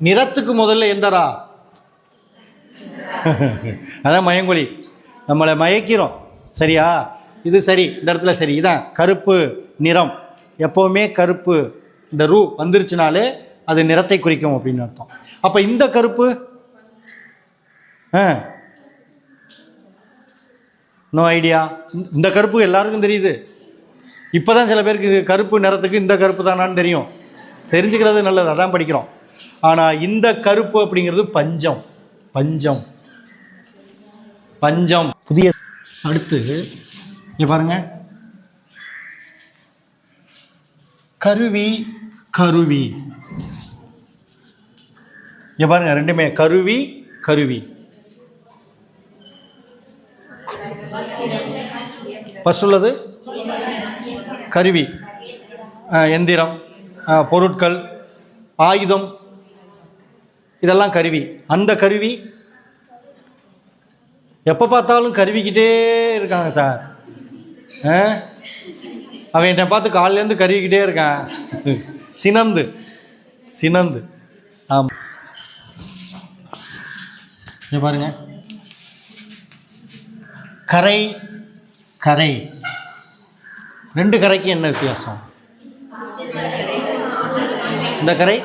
நிறத்துக்கு முதல்ல எந்த ரா அதான் மயங்கொலி. நம்மளை மயக்கிறோம். சரியா? இது சரி. இந்த இடத்துல சரி. இதான். கருப்பு நிறம். எப்போவுமே கருப்பு. இந்த ரூ வந்துருச்சுனாலே அது நிறத்தை குறிக்கும் அப்படின்னு அர்த்தம். அப்போ இந்த கருப்பு? ஆ. நோ ஐடியா இந்த கருப்பு எல்லாருக்கும் தெரியுது. இப்போ தான் சில பேருக்கு இது கருப்பு நிறத்துக்கு இந்த கருப்பு தானான்னு தெரியும். தெரிஞ்சுக்கிறது நல்லது. அதான் படிக்கிறோம். ஆனால் இந்த கருப்பு அப்படிங்கிறது பஞ்சம். பஞ்சம். பஞ்சம். புதிய அடுத்து பாருங்க. கருவி கருவி. இங்க பாருங்க ரெண்டுமே. கருவி கருவி. ஃபஸ்ட் உள்ளது கருவி. எந்திரம். பொருட்கள். ஆயுதம். இதெல்லாம் கருவி. அந்த கருவி எப்போ பார்த்தாலும் கருவிக்கிட்டே இருக்காங்க சார். ஆ? அவன் என்னை பார்த்து காலிலேருந்து கருவிக்கிட்டே இருக்கான். சினந்து. சினந்து. ஆமாம் இங்கே பாருங்க. கரை கரை. ரெண்டு கரைக்கு என்ன வித்தியாசம்? இந்த கரை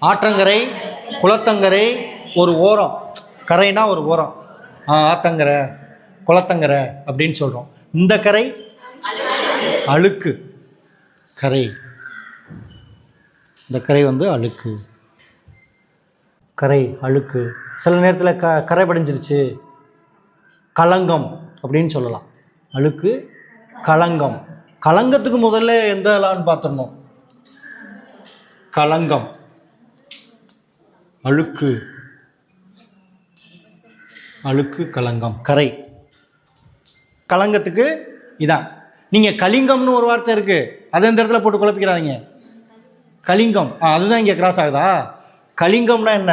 ஆற்றங்கரை குளத்தங்கரை ஒரு ஓரம். கரைனா ஒரு ஓரம். ஆற்றங்கரை ஆத்தங்கரை குளத்தங்கரை அப்படின்னு சொல்கிறோம் இந்த கரை அழுக்கு. கரை. இந்த கரை வந்து அழுக்கு. கரை அழுக்கு. சில நேரத்தில் க கரை படிஞ்சிருச்சு. களங்கம் அப்படின்னு சொல்லலாம். அழுக்கு களங்கம் களங்கத்துக்கு முதல்ல எந்த லான்னு பார்த்துடணும். களங்கம் அழுக்கு. அழுக்கு களங்கம். கரை. களங்கத்துக்கு இதான். நீங்கள் கலிங்கம்னு ஒரு வார்த்தை இருக்குது அதை இந்த இடத்துல போட்டு குழப்பிக்கிறாதீங்க. கலிங்கம். ஆ அதுதான் இங்கே கிராஸ் ஆகுதா? கலிங்கம்னா என்ன?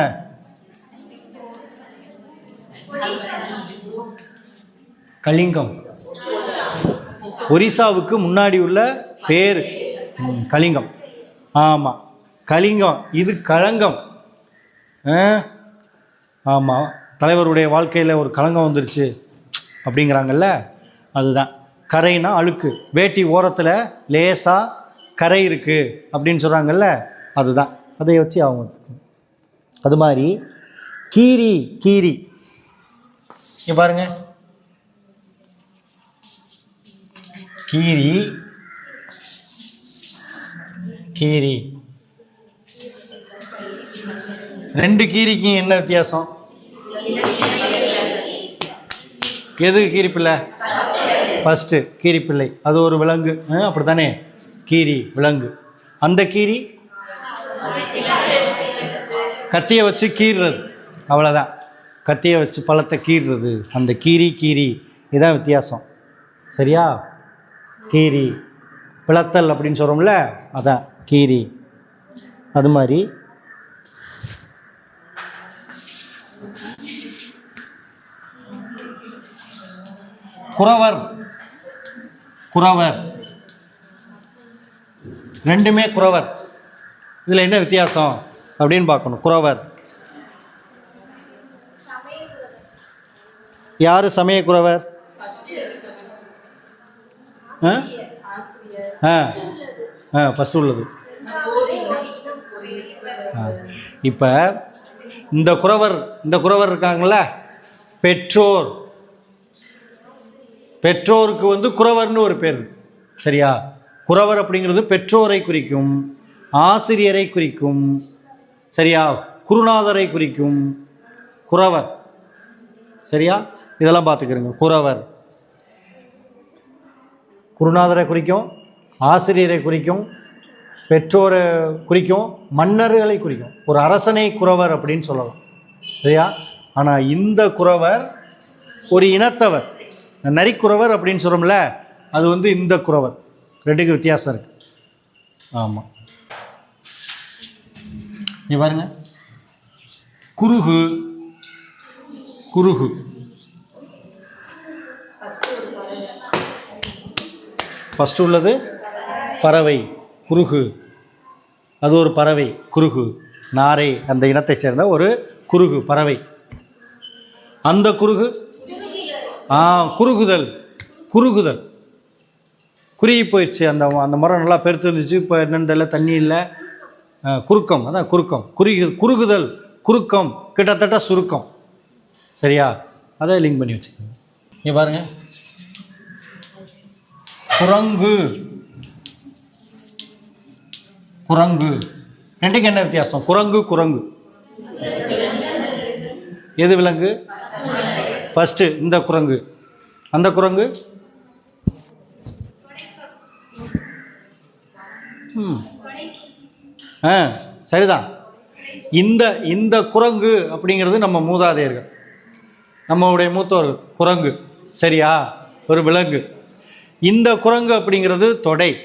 கலிங்கம். ஒரிசாவுக்கு முன்னாடி உள்ள பேர். கலிங்கம். ஆமாம் கலிங்கம். இது களங்கம். ஆமாம் தலைவருடைய வாழ்க்கையில் ஒரு களங்கம் வந்துருச்சு அப்படிங்கிறாங்கல்ல? அதுதான். கரைனா அழுக்கு. வேட்டி ஓரத்தில் லேசாக கரை இருக்குது அப்படின்னு சொல்கிறாங்கல்ல அதுதான். அதை வச்சு அவங்க அது மாதிரி கீரி கீரி. இங்கே பாருங்க. கீரி கீரி. ரெண்டு கீரிக்கும் என்ன வித்தியாசம்? எது கீரிப்பிள்ளை ஃபஸ்ட்டு கீரிப்பிள்ளை அது ஒரு விலங்கு. அப்படி தானே கீரி விலங்கு. அந்த கீரி கத்தியை வச்சு கீறுறது அவ்வளோதான் கத்தியை வச்சு பழத்தை கீறுறது அந்த கீரி கீரி. இதுதான் வித்தியாசம். சரியா? கீரி. பிளத்தல் அப்படின்னு சொல்கிறோம்ல அதான் கீரி. அது மாதிரி குறவர். குறவர். ரெண்டுமே குறவர். இதில் என்ன வித்தியாசம்? அப்படின்னு பார்க்கணும். குறவர். யார் சமய குறவர்? ஆ? ஆ. ஆ ஃபஸ்ட்டு உள்ளது. இப்போ இந்த குறவர் இந்த குறவர் இருக்காங்கள பெற்றோர். பெற்றோருக்கு வந்து குறவர்னு ஒரு பேர். சரியா? குறவர் அப்படிங்கிறது பெற்றோரை குறிக்கும் ஆசிரியரை குறிக்கும் சரியா? குருநாதரை குறிக்கும். குறவர். சரியா? இதெல்லாம் பார்த்துக்கிறோங்க. குறவர். குருநாதரை குறிக்கும் ஆசிரியரை குறிக்கும் பெற்றோரை குறிக்கும் மன்னர்களை குறிக்கும். ஒரு அரசனை குறவர் அப்படின்னு சொல்லலாம். சரியா? ஆனால் இந்த குறவர் ஒரு இனத்தவர். இந்த நரிக்குறவர் அப்படின்னு சொல்கிறோம்ல அது வந்து இந்த குறவர். ரெண்டுக்கு வித்தியாசம் இருக்குது ஆமாம் நீ பாருங்க. குருகு குருகு ஃபஸ்ட்டு உள்ளது பறவை குருகு அது ஒரு பறவை குருகு நாரை அந்த இனத்தை சேர்ந்த ஒரு குருகு பறவை. அந்த குருகு ஆ குறுகுதல் குறுகுதல். குறுகி போயிடுச்சு. அந்த அந்த மரம் நல்லா பெருத்து இருந்துச்சு. இப்போ என்னென்ன தண்ணி இல்லை. குறுக்கம். அதான் குறுக்கம். குறுகி குறுகுதல் குறுக்கம் கிட்டத்தட்ட சுருக்கம். சரியா? அதை லிங்க் பண்ணி வச்சுக்கோங்க. இங்கே பாருங்க. குரங்கு. குரங்கு. ரெண்டுக்கு என்ன வித்தியாசம்? குரங்கு குரங்கு. எது விலங்கு? ஃபஸ்ட்டு இந்த குரங்கு. அந்த குரங்கு? ம். ஆ சரிதான். இந்த இந்த குரங்கு அப்படிங்கிறது நம்ம மூதாதையர்கள். நம்மளுடைய மூத்தவர் குரங்கு. சரியா? ஒரு விலங்கு. இந்த குரங்கு அப்படிங்கிறது தொடை.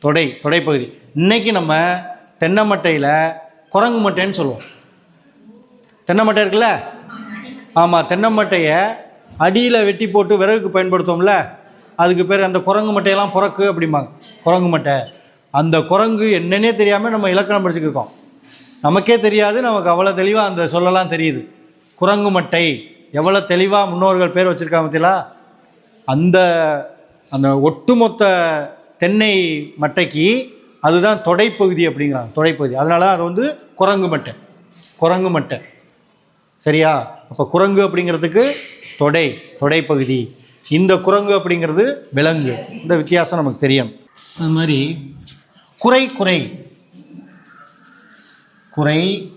தொடை தொடைப்பகுதி இன்றைக்கி நம்ம தென்னை மட்டையில் குரங்கு மட்டைன்னு சொல்லுவோம். தென்னை மட்டை இருக்குல்ல? ஆமாம் தென்னை மட்டையை அடியில் வெட்டி போட்டு விறகுக்கு பயன்படுத்தோம்ல அதுக்கு பேர் அந்த குரங்கு மட்டையெல்லாம் புறக்கு அப்படிம்பாங்க. குரங்கு மட்டை. அந்த குரங்கு என்னன்னே தெரியாமல் நம்ம இலக்கணம் படிச்சுக்கிருக்கோம் நமக்கே தெரியாது நமக்கு அவ்வளோ தெளிவாக அந்த சொல்லலாம் தெரியுது. குரங்கு மட்டை எவ்வளோ தெளிவாக முன்னோர்கள் பேர் வச்சுருக்காங்க பார்த்தீங்களா? அந்த அந்த ஒட்டுமொத்த தென்னை மட்டைக்கு அதுதான் தொடைப்பகுதி அப்படிங்கிறாங்க தொடைப்பகுதி. அதனால அது வந்து குரங்கு மட்டை. குரங்கு மட்டை. சரியா? அப்போ குரங்கு அப்படிங்கிறதுக்கு தொடை தொடை பகுதி. இந்த குரங்கு அப்படிங்கிறது விலங்கு. இந்த வித்தியாசம் நமக்கு தெரியும். அது மாதிரி குறை குறை. குறை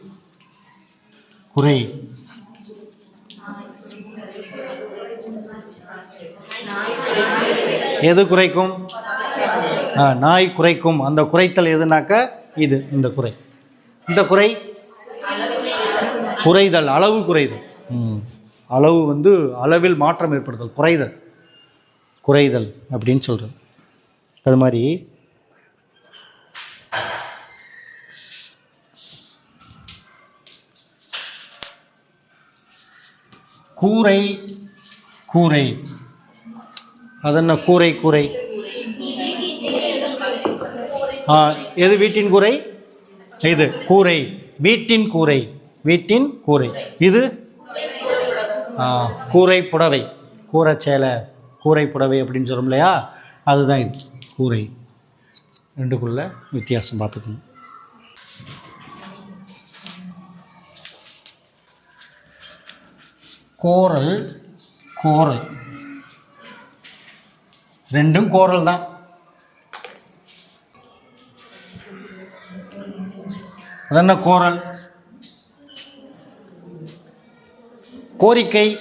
குறை. எது குறைக்கும்? நாய் குறைக்கும். அந்த குறைத்தல் எதுனாக்க? இது இந்த குறை. இந்த குறை குறைதல் அளவு குறைதல். ம். அளவு வந்து அளவில் மாற்றம் ஏற்படுதல் குறைதல். குறைதல். அப்படின்னு சொல்கிறது அது மாதிரி கூரை கூரை. அது என்ன கூரை? கூரை எது வீட்டின் கூரை? இது. கூரை. வீட்டின் கூரை. வீட்டின் கூரை. இது? கூரை புடவை கூரை சேலை கூரை புடவை அப்படின்னு சொல்லும் இல்லையா? அதுதான் இது கூரை. ரெண்டுக்குள்ள வித்தியாசம் பார்த்துக்கணும். கோரல் கோரல். ரெண்டும் கோரல் தான். அது என்ன கோரல்? கோரிக்கை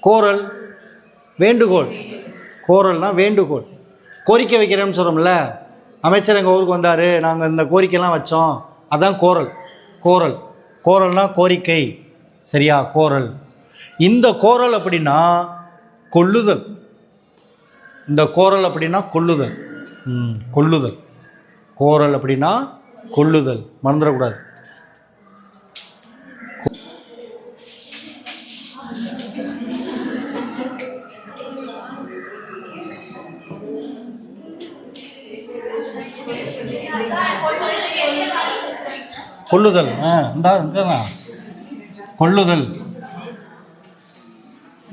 கோரல் வேண்டுகோள். கோரல்னால் வேண்டுகோள். கோரிக்கை வைக்கிறேன்னு சொல்கிறோம்ல அமைச்சர் எங்கள் ஊருக்கு வந்தார் நாங்கள் இந்த கோரிக்கைலாம் வச்சோம். அதான் கோரல். கோரல். கோரல்னா கோரிக்கை. சரியா? கோரல். இந்த கோரல் அப்படின்னா கொள்ளுதல். இந்த கோரல் அப்படின்னா கொள்ளுதல். கொள்ளுதல். கோரல் அப்படின்னா கொள்ளுதல். மறந்துடக்கூடாது. கொள்ளுதல். ஆ இந்தா கொள்ளுதல்.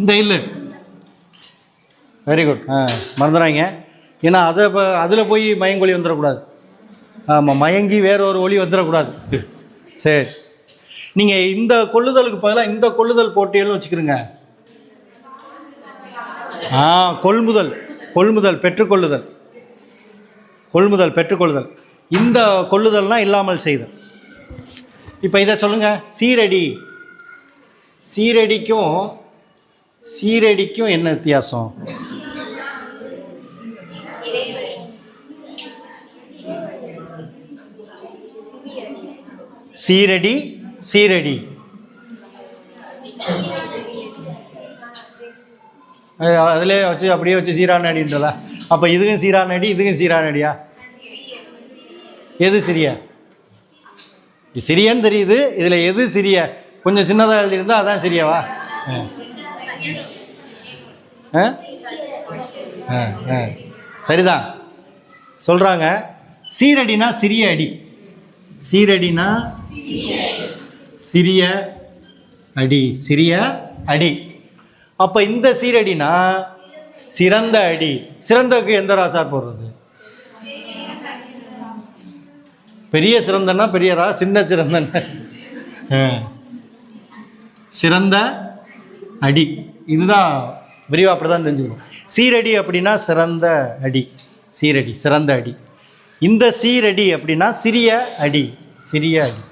இந்த இல்லை. வெரி குட் ஆ மறந்துடாங்க ஏன்னா அதை இப்போ அதில் போய் மயங்கொலி வந்துடக்கூடாது. ஆமாம் மயங்கி வேற ஒரு ஒளி வந்துடக்கூடாது. சரி. நீங்கள் இந்த கொள்ளுதலுக்கு பதிலாக இந்த கொள்ளுதல் போட்டியல்னு வச்சுக்கிறோங்க ஆ கொள்முதல். கொள்முதல் பெற்றுக்கொள்ளுதல். கொள்முதல் பெற்றுக்கொள்ளுதல். இந்த கொள்ளுதல்னால் இல்லாமல் செய்தல். இப்போ இதை சொல்லுங்கள் சீரடி. சீரடிக்கும் சீரடிக்கும் என்ன வித்தியாசம்? சீரடி சீரடி. அதிலே வச்சு அப்படியே வச்சு சீரான அடின்றதா அப்போ இதுக்கும் சீரான அடி இதுக்கும் சீரான அடியா எது சிறிய? சிறியன்னு தெரியுது இதில் எது சிறிய? கொஞ்சம் சின்னதாக எழுதியிருந்தா அதான் சிறியவா? ஆ. ஆ. ஆ சரிதான். சொல்கிறாங்க சீரடினா சிறிய அடி. சீரடினா சிறிய அடி சிறிய அடி. அப்போ இந்த சீரடினா சிறந்த அடி. சிறந்தக்கு எந்த ராசார் போடுறது? பெரிய சிறந்தன்னா பெரிய ரா சின்ன சிறந்தன் சிறந்த அடி. இதுதான் விரிவாக அப்படி தான் தெரிஞ்சுக்கணும். சீரடி அப்படின்னா சிறந்த அடி. சீரடி சிறந்த அடி. இந்த சீரடி அப்படின்னா சிறிய அடி. சிறிய அடி.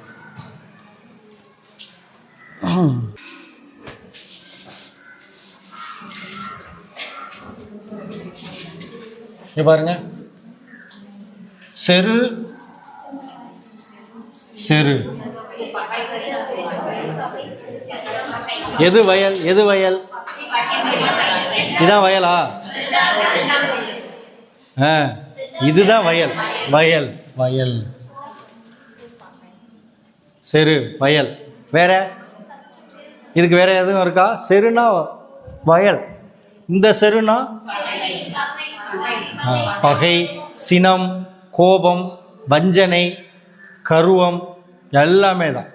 இங்க பாருங்க. செரு செரு எது வயல்? எது வயல்? இதான் வயலா? ஆ இதுதான் வயல். வயல். வயல். செரு வயல். வேற? இதுக்கு வேற எதுவும் இருக்கா? செருனா வயல். இந்த செருனா பகை சினம் கோபம் வஞ்சனை கருவம் எல்லாமே தான்.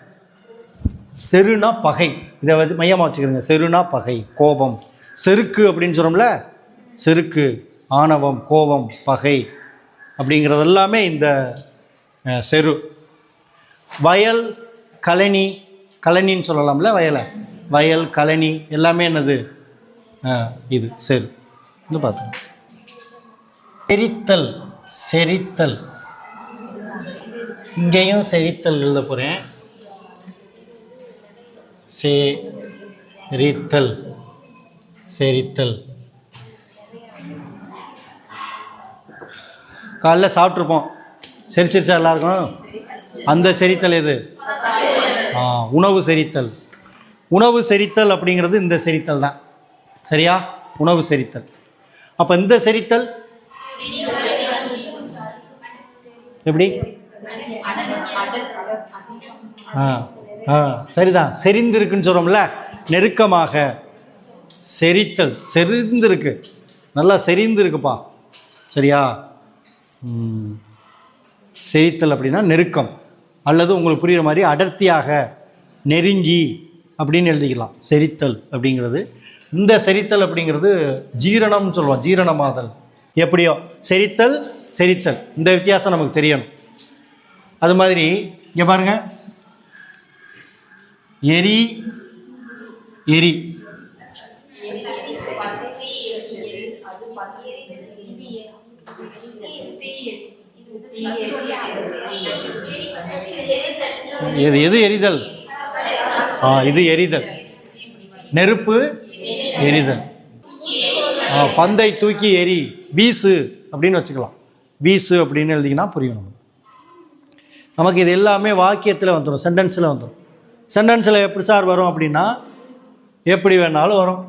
செருனா பகை. இதை வச்சு மையமாக வச்சுக்கிறேங்க. செருனா பகை கோபம். செருக்கு அப்படின்னு சொல்கிறோம்ல செருக்கு ஆணவம் கோபம் பகை அப்படிங்கிறது எல்லாமே இந்த செரு. வயல் கழனி கழனின்னு சொல்லலாம்ல வயலை. வயல் கழனி எல்லாமே என்னது? இது செரு. இது பார்த்துக்கோங்க. செரித்தல் செரித்தல். இங்கேயும் செரித்தல் எழுத போகிறேன் செரித்தல் செரித்தல் காலைல சாப்பிட்ருப்போம் செரிச்சிருச்சா எல்லாருக்கும்? அந்த செரித்தல் எது? ஆ உணவு செரித்தல். உணவு செரித்தல் அப்படிங்கிறது இந்த செரித்தல் தான். சரியா? உணவு செரித்தல். அப்போ இந்த செரித்தல்? எப்படி? ஆ ஆ சரிதான். செறிந்திருக்குன்னு சொல்கிறோம்ல நெருக்கமாக. செரித்தல். செறிந்திருக்கு. நல்லா செறிந்திருக்குப்பா. சரியா? செரித்தல் அப்படின்னா நெருக்கம். அல்லது உங்களுக்கு புரிகிற மாதிரி அடர்த்தியாக நெருங்கி அப்படின்னு எழுதிக்கலாம். செரித்தல் அப்படிங்கிறது. இந்த செரித்தல் அப்படிங்கிறது ஜீரணம்னு சொல்லுவோம். ஜீரணமாதல். எப்படியோ? செரித்தல் செரித்தல். இந்த வித்தியாசம் நமக்கு தெரியணும். அது மாதிரி இங்கே பாருங்க. எரி எரி. எது எது எரிதல்? ஆ இது எரிதல். நெருப்பு எரிதல். பந்தை தூக்கி எரி. வீசு அப்படின்னு வச்சுக்கலாம். வீசு அப்படின்னு எழுதிங்கன்னா புரியும் நமக்கு இது எல்லாமே வாக்கியத்தில் வந்துடும் சென்டென்ஸில் வந்துடும் சென்டென்ஸில் எப்படி சார் வரும் அப்படின்னா எப்படி வேணாலும் வரும்.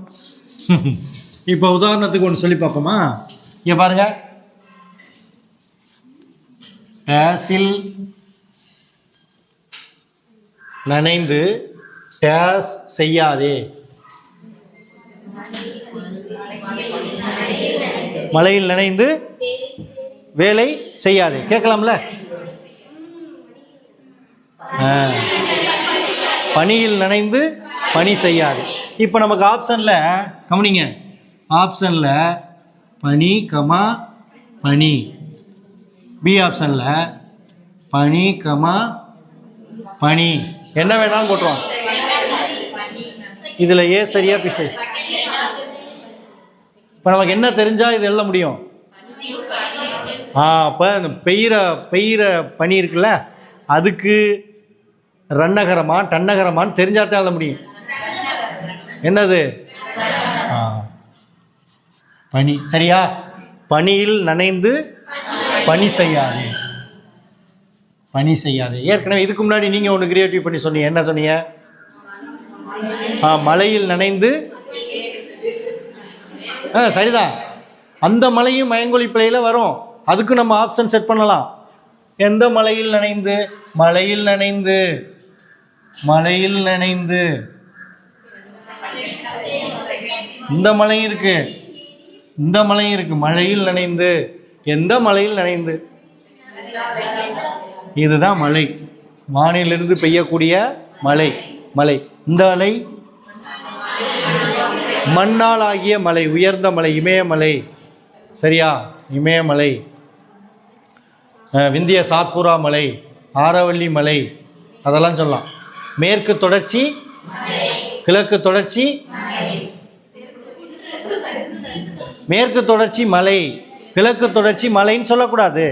இப்போ உதாரணத்துக்கு ஒன்று சொல்லி பார்ப்போமா? இங்கே பாருங்க. டேஸில் நனைந்து டேஸ் செய்யாதே. மழையில் நனைந்து வேலை செய்யாதே. கேட்கலாம்ல? பனியில் நனைந்து பனி செய்யாது. இப்போ நமக்கு ஆப்ஷனில் கவனிங்க. ஆப்ஷனில் பனி கமா பனி பி ஆப்ஷனில் பனி கமா பனி என்ன வேணாலும் போட்டுருவோம். இதில் ஏ சரியா பிசை இப்போ நமக்கு என்ன தெரிஞ்சால் இது எழுத முடியும். ஆ அப்போ பெய்கிற பெய்கிற பனி இருக்குல்ல அதுக்கு ரன்னகரமா டன்னகரமான்னு தெரிஞ்சாதான் எழுத முடியும். என்னது? பனி சரியா? பனியில் நனைந்து பனி செய்யாதே. பணி செய்யாதே. ஏற்கனவே இதுக்கு முன்னாடி நீங்கள் ஒன்று கிரியேட்டிவ் பண்ணி சொன்னீங்க. என்ன சொன்னீங்க? ஆ மலையில் நனைந்து. ஆ சரிதான் அந்த மலையும் மயங்கொழி பிழையில் வரும். அதுக்கு நம்ம ஆப்ஷன் செட் பண்ணலாம். எந்த மலையில் நனைந்து? மலையில் நனைந்து. மலையில் நனைந்து. இந்த மலையும் இருக்கு. இந்த மலையும் இருக்கு. மழையில் நனைந்து. எந்த மலையில் நனைந்து? இதுதான் மழை வானிலிருந்து பெய்யக்கூடிய மழை மலை. இந்த அலை மண்ணால் ஆகிய மலை. உயர்ந்த மலை. இமயமலை சரியா? இமயமலை விந்திய சாத்புரா மலை. ஆரவள்ளி மலை. அதெல்லாம் சொல்லலாம். மேற்கு தொடர்ச்சி கிழக்கு தொடர்ச்சி மேற்கு தொடர்ச்சி மலை கிழக்கு தொடர்ச்சி மலைன்னு சொல்லக்கூடாது.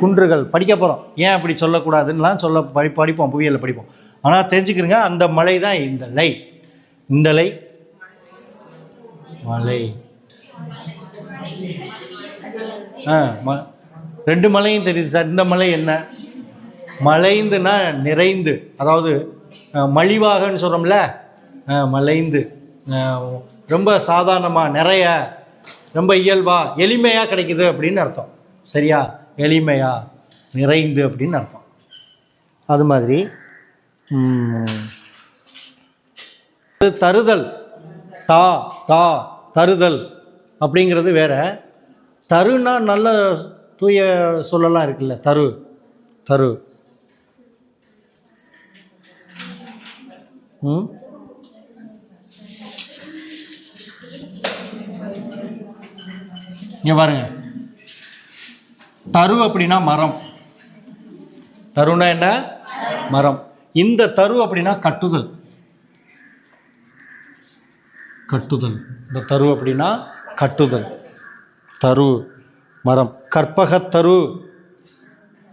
குன்றுகள் படிக்க போகிறோம் ஏன் அப்படி சொல்லக்கூடாதுன்னெலாம் சொல்ல படி படிப்போம் புவியியலில் படிப்போம். ஆனால் தெரிஞ்சுக்கிறங்க அந்த மலை தான் இந்த லை. இந்த லை. மலை. ஆ ம ரெண்டு மலையும் தெரியுது சார். இந்த மலை என்ன? மலைந்துனா நிறைந்து. அதாவது மலிவாகன்னு சொல்கிறோம்ல மலைந்து. ரொம்ப சாதாரணமாக நிறைய ரொம்ப இயல்பாக எளிமையாக கிடைக்குது அப்படின்னு அர்த்தம். சரியா? எளிமையாக நிறைந்து அப்படின்னு அர்த்தம். அது மாதிரி தருதல். தா தா தருதல் அப்படிங்கிறது வேற. தருனா நல்ல தூய சொல்லலாம் இருக்குல்ல தரு தரு. ம்? இங்க பாருங்க. தரு அப்படின்னா மரம். தருனா என்ன? மரம். இந்த தரு அப்படின்னா கட்டுதல். கட்டுதல். இந்த தரு அப்படின்னா கட்டுதல். தரு மரம். கற்பகத்தரு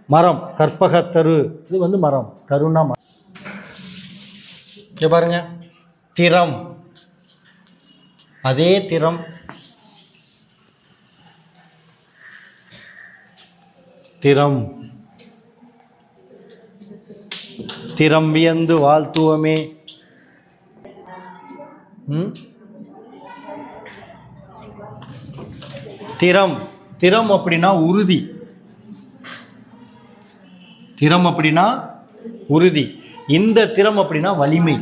மரம். கற்பகத்தரு இது வந்து மரம். தருனா மரம். இங்கே பாருங்க. திறம். அதே திறம். திறம். திறம் வியந்து வாழ்த்துவமே. ம்? திறம். திறம் அப்படின்னா உறுதி. திறம் அப்படின்னா உறுதி. இந்த திறம் அப்படின்னா வலிமை.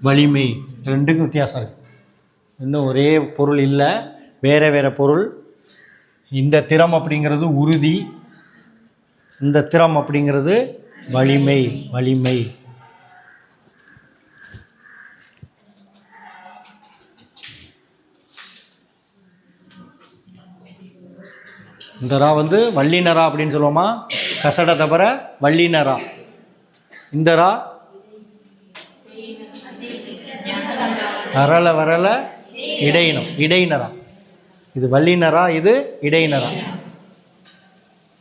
வலிமை. ரெண்டுக்கும் வித்தியாசம் இருக்கு. இன்னும் ஒரே பொருள் இல்லை. வேறு வேறு பொருள். இந்த திறம் அப்படிங்கிறது உறுதி. இந்த திறம் அப்படிங்கிறது வலிமை. வலிமை. இந்த ரா வந்து வள்ளினரா அப்படின்னு சொல்லுவோமா? கசட தவிர வள்ளினரா. இந்த ரா வரல வரல. இடையினம் இடையினரா. இது வள்ளினரா இது இடையினரா.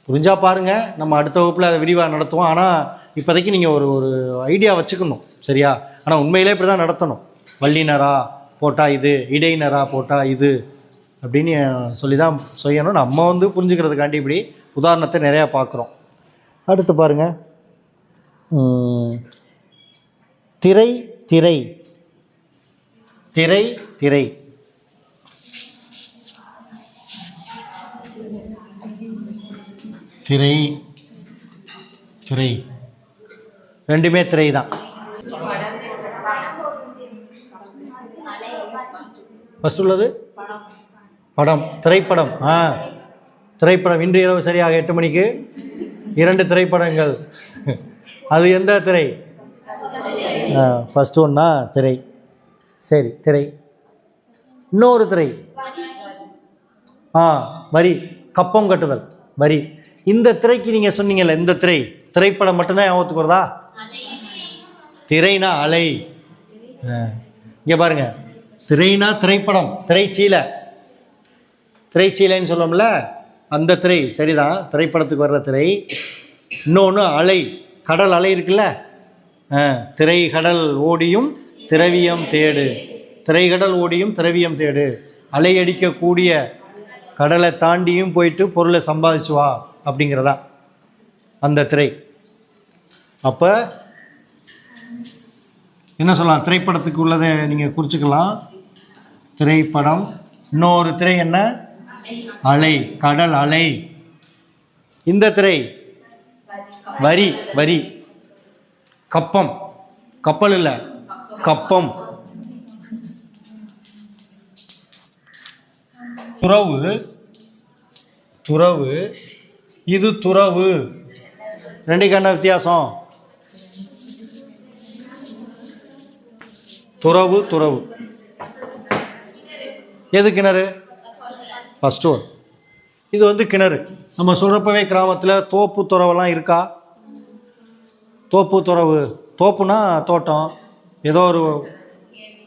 புரிஞ்சா பாருங்க நம்ம அடுத்த வகுப்பில் அதை விரிவாக நடத்துவோம். ஆனால் இப்போதைக்கு நீங்கள் ஒரு ஒரு ஐடியா வச்சுக்கணும் சரியா? ஆனால் உண்மையிலே இப்படி தான் நடத்தணும். வள்ளினரா போட்டால் இது இடையினரா போட்டால் இது அப்படின்னு சொல்லி தான் செய்யணும். நம்ம வந்து புரிஞ்சுக்கிறதுக்காண்டி இப்படி உதாரணத்தை நிறையா பார்க்குறோம். அடுத்து பாருங்கள் திரை திரை. திரை திரை. திரை திரை. ரெண்டுமே திரை தான். ஃபஸ்ட் உள்ளது? படம். திரைப்படம். ஆ. திரைப்படம் இன்று இரவு சரியாக எட்டு மணிக்கு. இரண்டு திரைப்படங்கள். அது எந்த திரை? ஃபஸ்ட் ஒன்னா திரை. சரி திரை. இன்னொரு திரை. ஆ வரி. கப்பம் கட்டுதல். வரி. இந்த திரைக்கு நீங்கள் சொன்னீங்கல்ல இந்த திரை. திரைப்படம் மட்டும்தான் ஞாபகத்துக்கு வருதா? திரைனா அலை. இங்கே பாருங்க. திரைனா திரைப்படம். திரைச்சீலை. திரைச்சீலைன்னு சொல்லுவோம்ல அந்த திரை. சரிதான். திரைப்படத்துக்கு வர்ற திரை. இன்னொன்று அலை. கடல் அலை இருக்குல்ல? ஆ, திரை கடல் ஓடியும் திரவியம் தேடு. திரைகடல் ஓடியும் திரவியம் தேடு. அலை அடிக்கக்கூடிய கடலை தாண்டியும் போயிட்டு பொருளை சம்பாதிச்சு வா அப்படிங்கிறதா? அந்த திரை. அப்போ என்ன சொல்லலாம்? திரைப்படத்துக்கு உள்ளதை நீங்கள் குறிச்சுக்கலாம். திரைப்படம். இன்னொரு திரை என்ன? அலை. கடல் அலை. இந்த திரை. வரி வரி. கப்பம். கப்பல் இல்லை. கப்பம். துறவு. துறவு. இது துறவு. ரெண்டுக்கு என்ன வித்தியாசம்? துறவு துறவு. எது கிணறு? ஃபஸ்ட் ஒன் இது வந்து கிணறு. நம்ம சுழப்பவே கிராமத்தில் தோப்பு துறவெல்லாம் இருக்கா? தோப்பு துறவு. தோப்புனா தோட்டம். ஏதோ ஒரு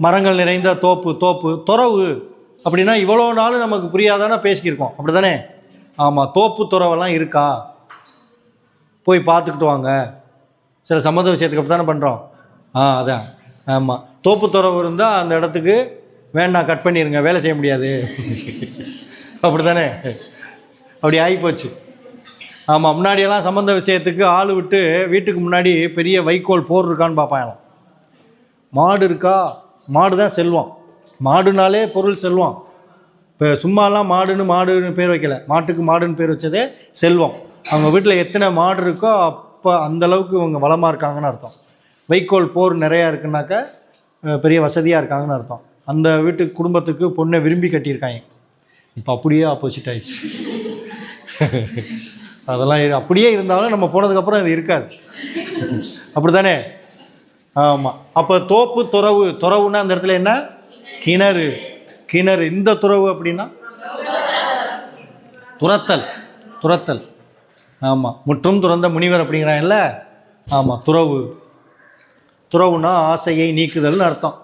மரங்கள் நிறைந்த தோப்பு தோப்பு துறவு அப்படின்னா இவ்வளோ நாள் நமக்கு புரியாதானே பேசிக்கிருக்கோம். அப்படி தானே ஆமாம் தோப்பு துறவெல்லாம் இருக்கா? போய் பார்த்துக்கிட்டு வாங்க. சில சம்மந்த விஷயத்துக்கு அப்படி தானே பண்ணுறோம் ஆ அதான். ஆமாம் தோப்பு துறவு இருந்தால் அந்த இடத்துக்கு வேண்டாம் கட் பண்ணிடுங்க வேலை செய்ய முடியாது. அப்படி தானே அப்படி ஆகிப்போச்சு ஆமாம் முன்னாடியெல்லாம் சம்மந்த விஷயத்துக்கு ஆள் விட்டு வீட்டுக்கு முன்னாடி பெரிய வைக்கோல் போர் இருக்கான்னு பார்ப்பாங்களாம் மாடு இருக்கா? மாடு தான் செல்வம் மாடுனாலே பொருள் செல்வம் இப்போ சும்மாலாம் மாடுன்னு மாடுன்னு பேர் வைக்கல. மாட்டுக்கு மாடுன்னு பேர் வச்சதே செல்வம். அவங்க வீட்டில் எத்தனை மாடு இருக்கோ அப்போ அந்த அளவுக்கு இவங்க வளமாக இருக்காங்கன்னு அர்த்தம். வைக்கோல் போர் நிறையா இருக்குன்னாக்கா பெரிய வசதியாக இருக்காங்கன்னு அர்த்தம். அந்த வீட்டு குடும்பத்துக்கு பொண்ணை விரும்பி கட்டியிருக்காங்க. இப்போ அப்படியே ஆப்போசிட் ஆயிடுச்சு. அதெல்லாம் அப்படியே இருந்தாலும் நம்ம போனதுக்கப்புறம் அது இருக்காது. அப்படி தானே ஆமாம் அப்போ தோப்பு துறவு துறவுன்னா அந்த இடத்துல என்ன? கிணறு. கிணறு. இந்த துறவு அப்படின்னா? துரத்தல். துரத்தல். ஆமாம் முற்றும் துறந்த முனிவர் அப்படிங்கிறான்ல? ஆமாம் துறவு. துறவுனா ஆசையை நீக்குதல்னு அர்த்தம்.